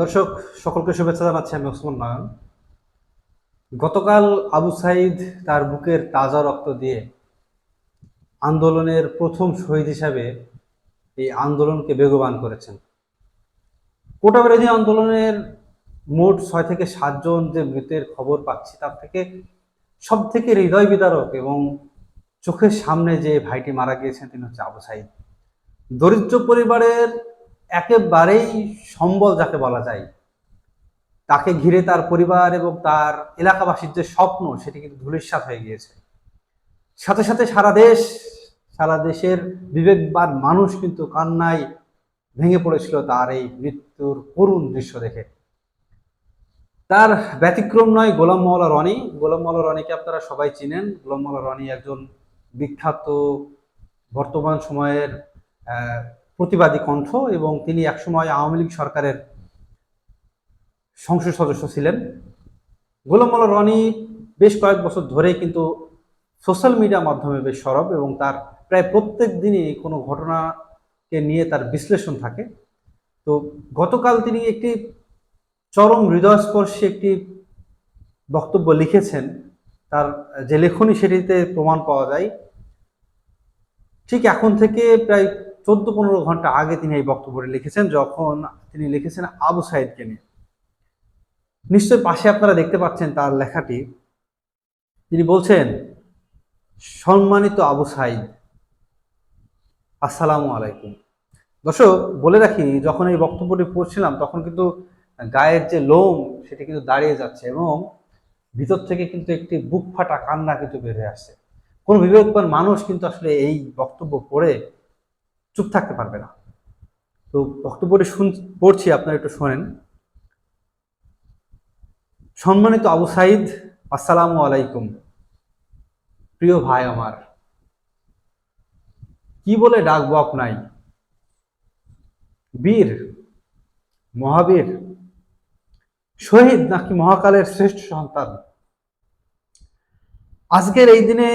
দর্শক, সকলকে শুভেচ্ছা জানাচ্ছি আমি ওসমান নয়ন গতকাল আবু সাইদ তার বুকের তাজা রক্ত দিয়ে আন্দোলনের প্রথম শহীদ হিসাবে এই আন্দোলনকে বেগবান করেছেন। কোটা বিরোধী আন্দোলনের মোট ছয় থেকে সাতজন যে মৃতের খবর পাচ্ছি, তার থেকে সব থেকে হৃদয় বিদারক এবং চোখের সামনে যে ভাইটি মারা গিয়েছেন, তিনি হচ্ছে আবু সাইদ। দরিদ্র পরিবারের একেবারেই সম্বল যাকে বলা যায়। তাকে ঘিরে তার পরিবার এবং তার এলাকাবাসীর যে স্বপ্ন, সেটি কিন্তু ধূলিসাৎ হয়ে গিয়েছে। সাথে সাথে সারা দেশ, সারা দেশের বিবেকবান মানুষ কিন্তু কান্নায় ভেঙে পড়েছিল তার এই মৃত্যুর করুণ দৃশ্য দেখে। তার ব্যতিক্রম নয় গোলাম মৌলা রনি। গোলাম মৌলা রনিকে আপনারা সবাই চিনেন। গোলাম মৌলা রনি একজন বিখ্যাত বর্তমান সময়ের প্রতিবাদী কণ্ঠ এবং তিনি একসময় আওয়ামী লীগ সরকারের সংসদ সদস্য ছিলেন। গোলাম রনি বেশ কয়েক বছর ধরে কিন্তু সোশ্যাল মিডিয়া মাধ্যমে বেশ সরব এবং তার প্রায় প্রত্যেক দিনই কোনো ঘটনাকে নিয়ে তার বিশ্লেষণ থাকে। তো গতকাল তিনি একটি চরম হৃদয়স্পর্শী একটি বক্তব্য লিখেছেন। তার যে লেখনী সেটিতে প্রমাণ পাওয়া যায়, ঠিক এখন থেকে প্রায় চোদ্দ পনেরো ঘণ্টা আগে তিনি এই বক্তব্যটি লিখেছেন, যখন তিনি লিখেছেন আবু সাইদকে নিয়ে। নিশ্চয় পাশে আপনারা দেখতে পাচ্ছেন তার লেখাটি। তিনি বলছেন, সম্মানিত আবু সাইদ, আসসালামু আলাইকুম। দর্শক, বলে রাখি, যখন এই বক্তব্যটি পড়ছিলাম, তখন কিন্তু গায়ের যে লোম, সেটি কিন্তু দাঁড়িয়ে যাচ্ছে এবং ভিতর থেকে কিন্তু একটি বুক ফাটা কান্না কিন্তু বের আসছে। কোনো বিবেকবান মানুষ কিন্তু আসলে এই বক্তব্য পড়ে চুপ থাকতে পারবে না। তো বক্তব্যটি শুন, পড়ছি, আপনারা একটু শোনেন। সম্মানিত আবু সাইদ, আসসালামু আলাইকুম। প্রিয় ভাই আমার, কি বলে ডাকবো আপনাই? বীর, মহাবীর, শহীদ নাকি মহাকালের শ্রেষ্ঠ সন্তান? আজকের এই দিনে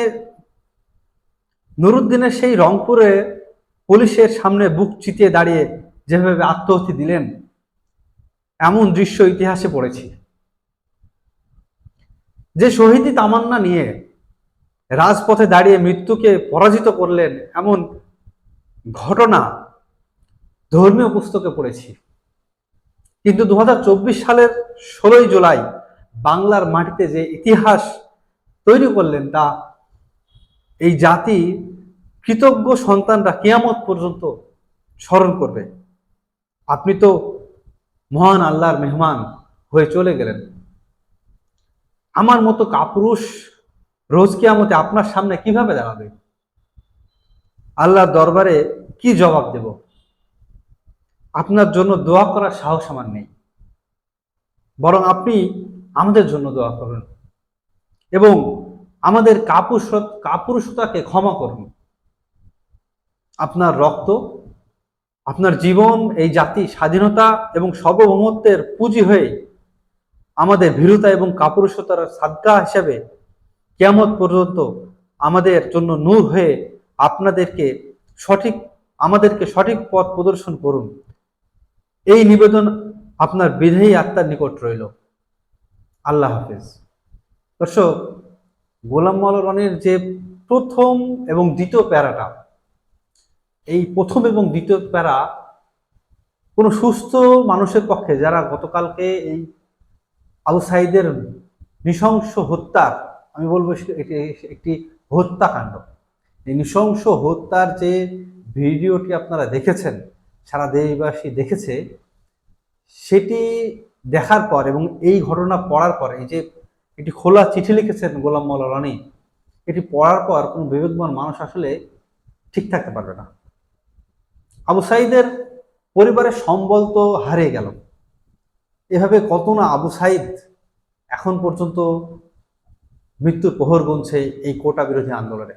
নুরুদ্দিনের সেই রংপুরে পুলিশের সামনে বুক চিতিয়ে দাঁড়িয়ে যেভাবে আত্মহতি দিলেন, এমন দৃশ্য ইতিহাসে পড়েছি। যে শহীদি তামান্না নিয়ে রাজপথে দাঁড়িয়ে মৃত্যুকে পরাজিত করলেন, এমন ঘটনা ধর্মীয় পুস্তকে পড়েছি। কিন্তু দু হাজার চব্বিশ সালের ষোলোই জুলাই বাংলার মাটিতে যে ইতিহাস তৈরি করলেন, তা এই জাতি কৃতজ্ঞ সন্তানরা কেয়ামত পর্যন্ত স্মরণ করবে। আপনি তো মহান আল্লাহর মেহমান হয়ে চলে গেলেন। আমার মতো কাপুরুষ রোজ কিয়ামতে আপনার সামনে কীভাবে দাঁড়াবে? আল্লাহর দরবারে কি জবাব দেব? আপনার জন্য দোয়া করার সাহস আমার নেই। বরং আপনি আমাদের জন্য দোয়া করুন এবং আমাদের কাপুরুষ কাপুরুষতাকে ক্ষমা করুন। আপনার রক্ত, আপনার জীবন, এই জাতি, স্বাধীনতা এবং সর্বভৌমত্বের পুঁজি হয়ে আমাদের ভীরুতা এবং কাপুরুষতার সাদকা হিসাবে কেমত পর্যন্ত আমাদের জন্য নূর হয়ে আপনাদেরকে সঠিক, আমাদেরকে সঠিক পথ প্রদর্শন করুন। এই নিবেদন আপনার বিধেয়ী আত্মার নিকট রইল। আল্লাহ হাফিজ। দর্শক, গোলাম মৌলানের যে প্রথম এবং দ্বিতীয় প্যারাটা এই প্রথম এবং দ্বিতীয় প্যারা কোনো সুস্থ মানুষের পক্ষে, যারা গতকালকে এই আবু সাইদের নৃশংস হত্যার, আমি বলব এটি একটি হত্যাকাণ্ড। এই নৃশংস হত্যার যে ভিডিওটি আপনারা দেখেছেন, সারা দেশবাসী দেখেছে, সেটি দেখার পর এবং এই ঘটনা পড়ার পর, এই যে একটি খোলা চিঠি লিখেছেন গোলাম মৌলা রানী, এটি পড়ার পর কোনো বিবেকবান মানুষ আসলে ঠিক থাকতে পারবে না। আবু সাইদের পরিবারের সম্বল তো হারিয়ে গেল। এভাবে কত না আবু সাইদ এখন পর্যন্ত মৃত্যুর প্রহর গুনছে এই কোটা বিরোধী আন্দোলনে।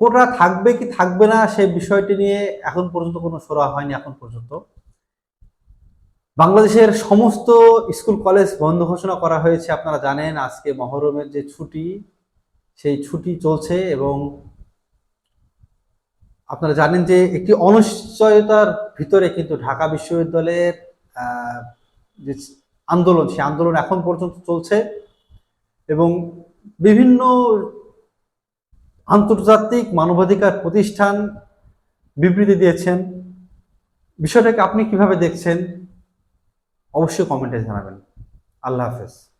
কোটা থাকবে কি থাকবে না সেই বিষয়টি নিয়ে এখন পর্যন্ত কোনো সরা হয়নি এখন পর্যন্ত। বাংলাদেশের সমস্ত স্কুল, কলেজ বন্ধ ঘোষণা করা হয়েছে, আপনারা জানেন আজকে মহরমের যে ছুটি, সেই ছুটি চলছে এবং আপনারা জানেন যে একটি অনিশ্চয়তার ভিতরে কিন্তু ঢাকা বিশ্ববিদ্যালয়ের যে আন্দোলন সেই আন্দোলন এখন পর্যন্ত চলছে এবং বিভিন্ন আন্তর্জাতিক মানবাধিকার প্রতিষ্ঠান বিবৃতি দিয়েছেন। বিষয়টাকে আপনি কীভাবে দেখছেন? অবশ্যই কমেন্টে জানাবেন। আল্লাহ হাফেজ।